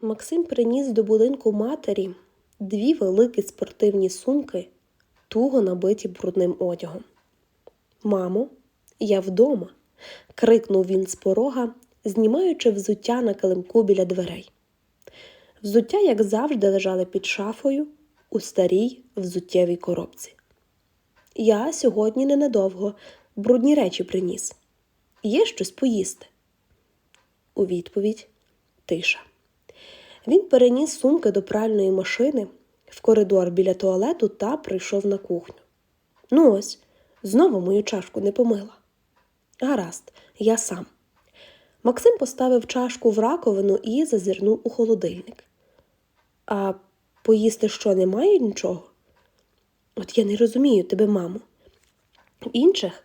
Максим приніс до будинку матері дві великі спортивні сумки, туго набиті брудним одягом. Мамо, я вдома. крикнув він з порога, знімаючи взуття на килимку біля дверей. Взуття, як завжди, лежали під шафою у старій взуттєвій коробці. Я сьогодні ненадовго брудні речі приніс. Є щось поїсти. У відповідь тиша. Він переніс сумки до пральної машини в коридор біля туалету та прийшов на кухню. Ну ось, знову мою чашку не помила. Гаразд, я сам. Максим поставив чашку в раковину і зазирнув у холодильник. А поїсти що немає нічого? От я не розумію тебе, мамо. Інших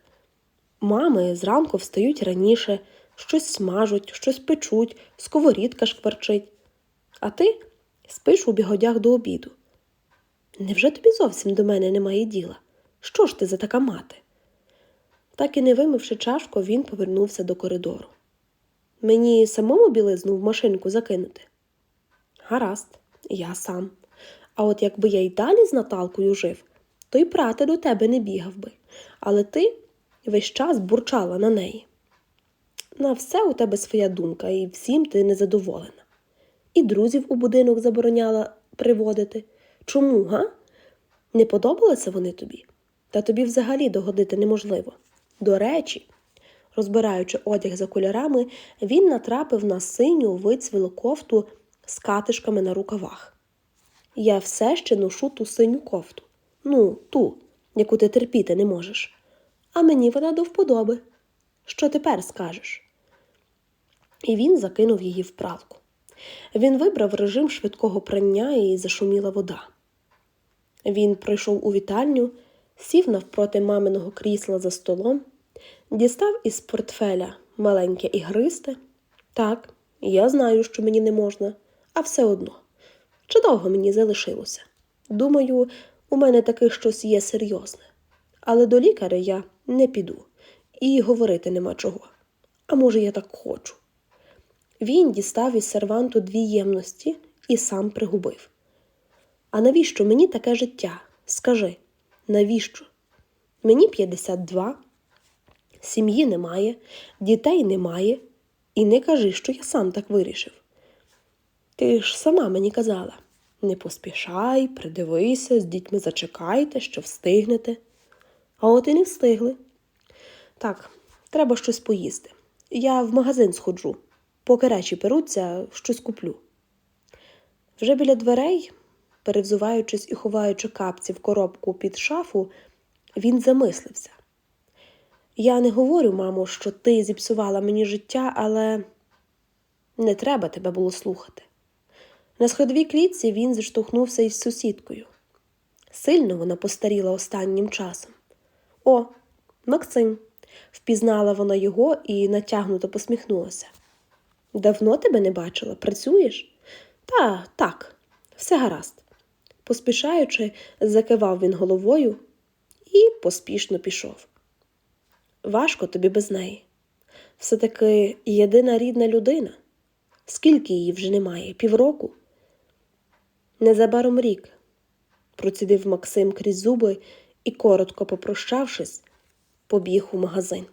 мами зранку встають раніше, щось смажуть, щось печуть, сковорідка шкварчить. А ти спиш у бігодях до обіду. Невже тобі зовсім до мене немає діла? Що ж ти за така мати? Так і не вимивши чашку, він повернувся до коридору. Мені самому білизну в машинку закинути? Гаразд, я сам. А от якби я й далі з Наталкою жив, то й прати до тебе не бігав би. Але ти весь час бурчала на неї. На все у тебе своя думка, і всім ти незадоволена. І друзів у будинок забороняла приводити. Чому, га? Не подобалися вони тобі? Та тобі взагалі догодити неможливо. До речі, розбираючи одяг за кольорами, він натрапив на синю вицвілу кофту з катишками на рукавах. Я все ще ношу ту синю кофту. Ну, ту, яку ти терпіти не можеш. А мені вона до вподоби. Що тепер скажеш? І він закинув її в пралку. Він вибрав режим швидкого прання і зашуміла вода. Він прийшов у вітальню, сів навпроти маминого крісла за столом, дістав із портфеля маленьке ігристе. Так, я знаю, що мені не можна, а все одно. Чи довго мені залишилося? Думаю, у мене таки щось є серйозне. Але до лікаря я не піду і говорити нема чого. А може, я так хочу. Він дістав із серванту дві ємності і сам пригубив. А навіщо мені таке життя? Скажи, навіщо? Мені 52, сім'ї немає, дітей немає, і не кажи, що я сам так вирішив. Ти ж сама мені казала не поспішай, придивися, з дітьми зачекайте, що встигнете. А от і не встигли. Так, треба щось поїсти. Я в магазин сходжу, поки речі перуться, щось куплю. Вже біля дверей, перевзуваючись і ховаючи капці в коробку під шафу, він замислився. Я не говорю, мамо, що ти зіпсувала мені життя, але не треба тебе було слухати. На сходовій клітці він зіштовхнувся із сусідкою. Сильно вона постаріла останнім часом. О, Максим, впізнала вона його і натягнуто посміхнулася. Давно тебе не бачила, працюєш? Та так, все гаразд. Поспішаючи, закивав він головою і поспішно пішов. Важко тобі без неї. Все таки єдина рідна людина. Скільки її вже немає? Півроку? Незабаром рік, процідив Максим крізь зуби і, коротко попрощавшись, побіг у магазин.